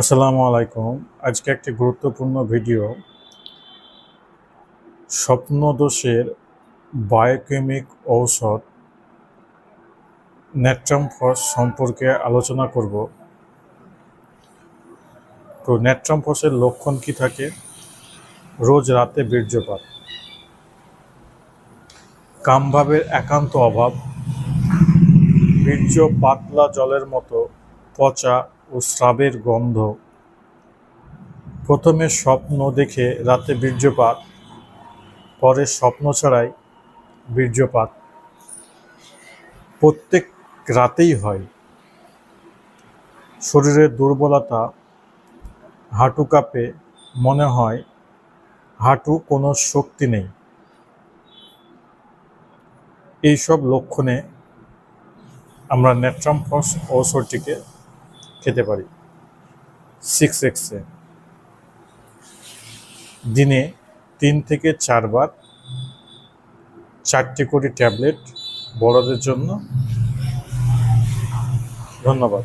আসসালামু আলাইকুম। আজকে একটি গুরুত্বপূর্ণ ভিডিও। স্বপ্নদোষের বায়োকেমিক ঔষধ নেট্রামফস সম্পর্কে আলোচনা করব। তো নেট্রামফসের লক্ষণ কি থাকে? রোজ রাতে বীর্যপাত। কামভাবের একান্ত অভাব। বীর্য পাতলা জলের মতো পচা ও স্রাবের গন্ধ। প্রথমে স্বপ্ন দেখে রাতে বীর্যপাত, পরে স্বপ্ন ছাড়াই বীর্যপাত। প্রত্যেক রাতেই হয়। শরীরের দুর্বলতা হাঁটু কাঁপে, মনে হয় হাঁটু কোনো শক্তি নেই। এইসব লক্ষণে আমরা নেট্রামফস ঔষধটিকে খেতে পারি। সিক্স এক্সে দিনে তিন থেকে চারবার চারটি কোটি ট্যাবলেট বড়দের জন্য। ধন্যবাদ।